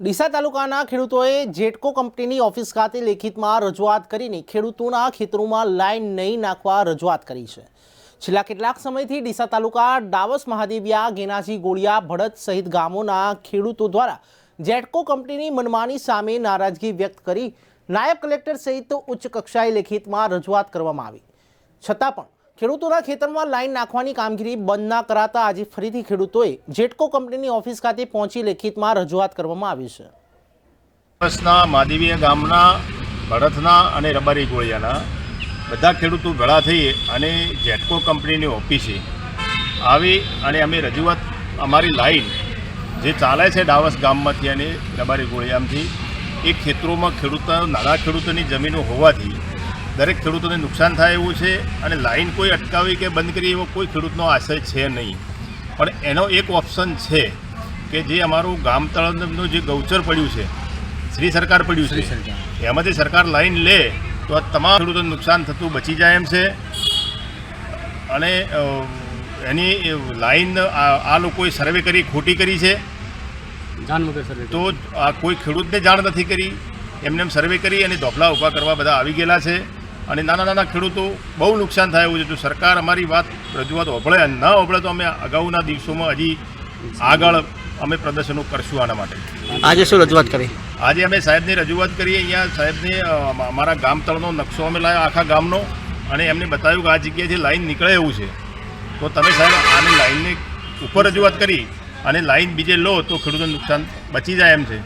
ડીસા તાલુકાના ખેડૂતોએ જેટકો કંપનીની ઓફિસ ખાતે લેખિતમાં રજૂઆત કરીને ખેડૂતોના ખેતરોમાં લાઇન નહીં નાખવા રજૂઆત કરી છે. છેલ્લા કેટલાક સમયથી ડીસા તાલુકા ડાવસ મહાદેવિયા, ગેનાજી ગોળિયા, ભડત સહિત ગામોના ખેડૂતો દ્વારા જેટકો કંપનીની મનમાની સામે નારાજગી વ્યક્ત કરી નાયબ કલેક્ટર સહિત ઉચ્ચ કક્ષાએ લેખિતમાં રજૂઆત કરવામાં આવી. છતાં પણ ખેડૂતોના ખેતરમાં લાઈન નાખવાની કામગીરી બંધ ના કરાતા આજે ફરીથી ખેડૂતોએ જેટકો કંપનીની ઓફિસ ખાતે પહોંચી લેખિતમાં રજૂઆત કરવામાં આવી છે. બસના, માદેવીયા ગામના, ભરતના અને રબારી ગોળિયાના બધા ખેડૂતો ભેળા થઈ અને જેટકો કંપનીની ઓફિસે આવી અને અમે રજૂઆત, અમારી લાઈન જે ચાલે છે ડાવસ ગામમાંથી અને રબારી ગોળિયામથી, એ ખેતરોમાં ખેડૂતો નાના ખેડૂતોની જમીનો હોવાથી દરેક ખેડૂતોને નુકસાન થાય એવું છે અને લાઇન કોઈ અટકાવી કે બંધ કરી એવો કોઈ ખેડૂતનો આશય છે નહીં. પણ એનો એક ઓપ્શન છે કે જે અમારું ગામ તળનું જે ગૌચર પડ્યું છે શ્રી સરકાર પડ્યું છે એમાંથી સરકાર લાઈન લે તો આ તમામ ખેડૂતોને નુકસાન થતું બચી જાય એમ છે. અને એની લાઈન આ આ લોકોએ સર્વે કરી ખોટી કરી છે. તો આ કોઈ ખેડૂતને જાણ નથી કરી. એમને એમ સર્વે કરી અને ધોપલા ઊભા કરવા બધા આવી ગયેલા છે. અને નાના નાના ખેડૂતો બહુ નુકસાન થાય એવું છે. જો સરકાર અમારી વાત રજૂઆત ઓભળે ન ઓભળે તો અમે અગાઉના દિવસોમાં હજી આગળ અમે પ્રદર્શનો કરશું આના માટે. આજે શું રજૂઆત કરી? આજે અમે સાહેબની રજૂઆત કરી. અહીંયા સાહેબને અમારા ગામ તળનો નકશો અમે લાવ્યો આખા ગામનો અને એમને બતાવ્યું કે આ જગ્યાએથી લાઈન નીકળે એવું છે. તો તમે સાહેબ આની લાઈનની ઉપર રજૂઆત કરી અને લાઈન બીજે લો તો ખેડૂતોને નુકસાન બચી જાય એમ છે.